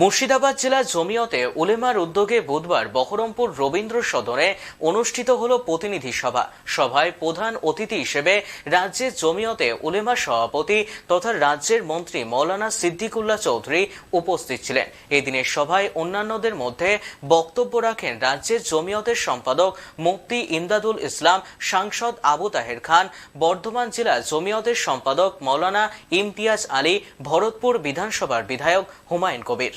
মুর্শিদাবাদ জেলার জমিয়তে উলেমার উদ্যোগে বুধবার বহরমপুর রবীন্দ্র সদনে অনুষ্ঠিত হল প্রতিনিধি সভা। সভায় প্রধান অতিথি হিসেবে রাজ্যের জমিয়তে উলেমা সভাপতি তথা রাজ্যের মন্ত্রী মৌলানা সিদ্দিকুল্লাহ চৌধুরী উপস্থিত ছিলেন। এই দিনের সভায় অন্যান্যদের মধ্যে বক্তব্য রাখেন রাজ্যের জমিয়তের সম্পাদক মুফতি ইমদাদুল ইসলাম, সাংসদ আবু তাহের খান, বর্ধমান জেলা জমিয়তের সম্পাদক মৌলানা ইমতিয়াজ আলী, ভরতপুর বিধানসভার বিধায়ক হুমায়ুন কবির।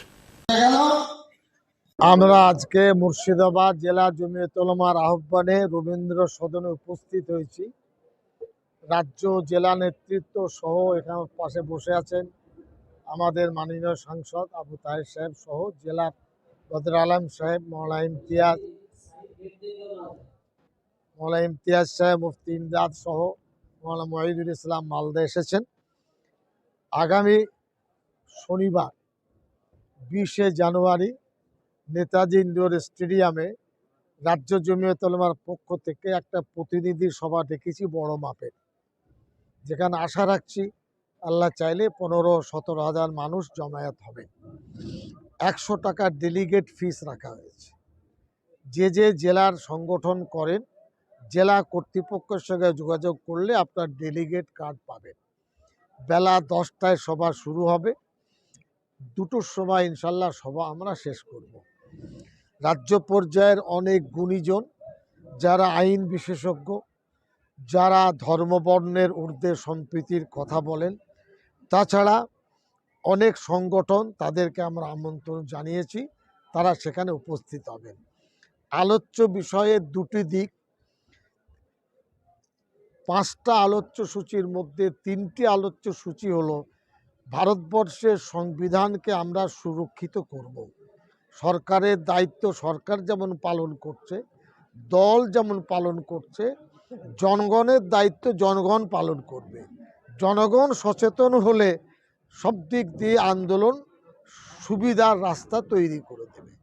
আমরা আজকে মুর্শিদাবাদ জেলা জমিয়তলমার আহ্বানে রবীন্দ্র সদনে উপস্থিত হয়েছি। রাজ্য জেলা নেতৃত্ব সহ এখানে পাশে বসে আছেন আমাদের মাননীয় সাংসদ আবু তাহের সাহেব সহ জেলার বদর আলম সাহেব মৌলা ইমতিয়াজ মৌলা ইমতিয়াজ সাহেব, মুফতি ইমদাদ সহ মৌলা মহিদুল ইসলাম মালদা এসেছেন। আগামী শনিবার বিশে জানুয়ারি নেতাজি ইন্ডোর স্টেডিয়ামে রাজ্য জমিয়ত উলামার পক্ষ থেকে একটা প্রতিনিধি সভা ডেকেছি বড় মাপের। যেখানে আশা রাখছি আল্লাহ চাইলে পনেরো সতেরো হাজার মানুষ জমায়েত হবে। একশো টাকার ডেলিগেট ফিস রাখা হয়েছে। যে যে জেলার সংগঠন করেন, জেলা কর্তৃপক্ষের সঙ্গে যোগাযোগ করলে আপনার ডেলিগেট কার্ড পাবেন। বেলা দশটায় সভা শুরু হবে। দুটোর সময় ইনশাল্লাহ সভা আমরা শেষ করব। রাজ্য পর্যায়ের অনেক গুণীজন যারা আইন বিশেষজ্ঞ, যারা ধর্মবর্ণের ঊর্ধ্বে সম্প্রীতির কথা বলেন, তাছাড়া অনেক সংগঠন তাদেরকে আমরা আমন্ত্রণ জানিয়েছি, তারা সেখানে উপস্থিত হবেন। আলোচ্য বিষয়ের দুটি দিক। পাঁচটা আলোচ্য সূচির মধ্যে তিনটি আলোচ্য সূচি হলো ভারতবর্ষের সংবিধানকে আমরা সুরক্ষিত করব। সরকারের দায়িত্ব সরকার যেমন পালন করছে, দল যেমন পালন করছে, জনগণের দায়িত্ব জনগণ পালন করবে। জনগণ সচেতন হলে সব দিক দিয়ে আন্দোলন সুবিধার রাস্তা তৈরি করে দেবে।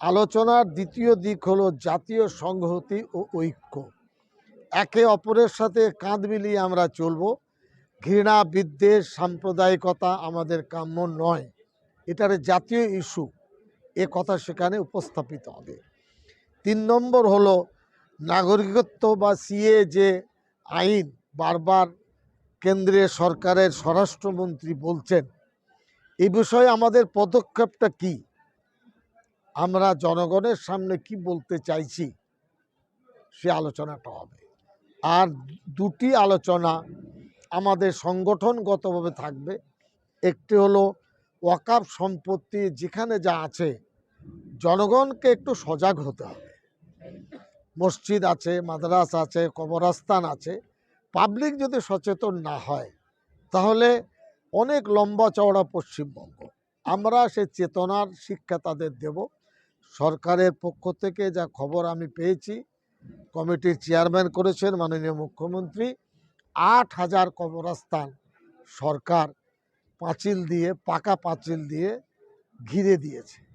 আলোচনার দ্বিতীয় দিক হলো জাতীয় সংহতি ও ঐক্য। একে অপরের সাথে কাঁধ মিলিয়ে আমরা চলবো। ঘৃণা, বিদ্বেষ, সাম্প্রদায়িকতা আমাদের কাম্য নয়। এটার জাতীয় ইস্যু। এ কথা সেখানে উপস্থাপিত হবে। তিন নম্বর হলো, নাগরিকত্ব বা সিএ যে আইন বারবার কেন্দ্রীয় সরকারের স্বরাষ্ট্রমন্ত্রী বলছেন এই বিষয়ে আমাদের পদক্ষেপটা কি? আমরা জনগণের সামনে কি বলতে চাইছি? সে আলোচনাটা হবে। আর দুটি আলোচনা আমাদের সংগঠনগতভাবে থাকবে। একটি হলো ওয়াকাপ সম্পত্তি যেখানে যা আছে, জনগণকে একটু সজাগ হতে হবে। মসজিদ আছে, মাদ্রাস আছে, কবরস্থান আছে, পাবলিক যদি সচেতন না হয়, তাহলে অনেক লম্বা চওড়া পশ্চিমবঙ্গ। আমরা সে চেতনার শিক্ষা তাদের দেব। সরকারের পক্ষ থেকে যা খবর আমি পেয়েছি, কমিটির চেয়ারম্যান করেছেন মাননীয় মুখ্যমন্ত্রী আট হাজার কবরস্থান সরকার পাঁচিল দিয়ে, পাকা পাঁচিল দিয়ে ঘিরে দিয়েছে।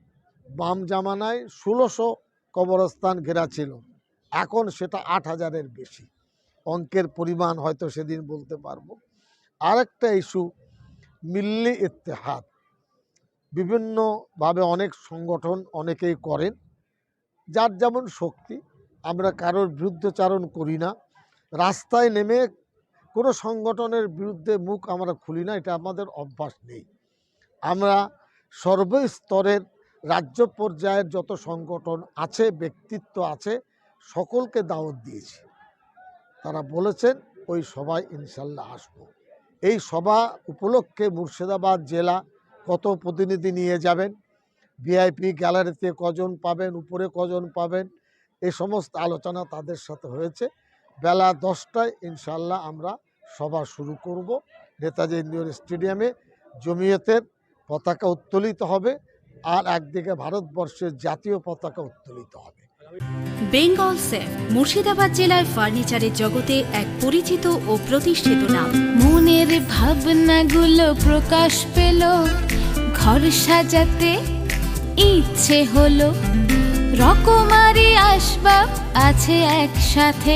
বাম জামানায় ষোলোশো কবরস্থান ঘেরা ছিল। এখন সেটা আট হাজারের বেশি। অঙ্কের পরিমাণ হয়তো সেদিন বলতে পারব। আরেকটা ইস্যু, মিল্লি ইত্তেহাদ। বিভিন্নভাবে অনেক সংগঠন অনেকেই করেন। যার যেমন শক্তি, আমরা কারোর বিরুদ্ধচারণ করি না। রাস্তায় নেমে কোনো সংগঠনের বিরুদ্ধে মুখ আমরা খুলি না, এটা আমাদের অভ্যাস নেই। আমরা সর্বস্তরের রাজ্য পর্যায়ের যত সংগঠন আছে, ব্যক্তিত্ব আছে, সকলকে দাওয়াত দিয়েছি। তারা বলেছেন, ওই সভায় ইনশাল্লাহ আসব। এই সভা উপলক্ষে মুর্শিদাবাদ জেলা কত প্রতিনিধি নিয়ে যাবেন? ভিআইপি গ্যালারিতে কজন পাবেন? উপরে কজন পাবেন? এই সমস্ত আলোচনা তাদের সাথে হয়েছে। বেলা দশটায় ইনশাল্লাহ আমরা সভা শুরু করব। নেতাজি ইন্ডিয়ান স্টেডিয়ামে জমিয়তের পতাকা উত্তোলিত হবে আর একদিকে ভারতবর্ষের জাতীয় পতাকা উত্তোলিত হবে। বেঙ্গল সেফ মুর্শিদাবাদ জেলায় ফার্নিচারের জগতে এক পরিচিত ও প্রতিষ্ঠিত নাম। মনের ভাবনাগুলো প্রকাশ পেল ঘর সাজাতে ইচ্ছে হলো। রকমারি আসবাব আছে একসাথে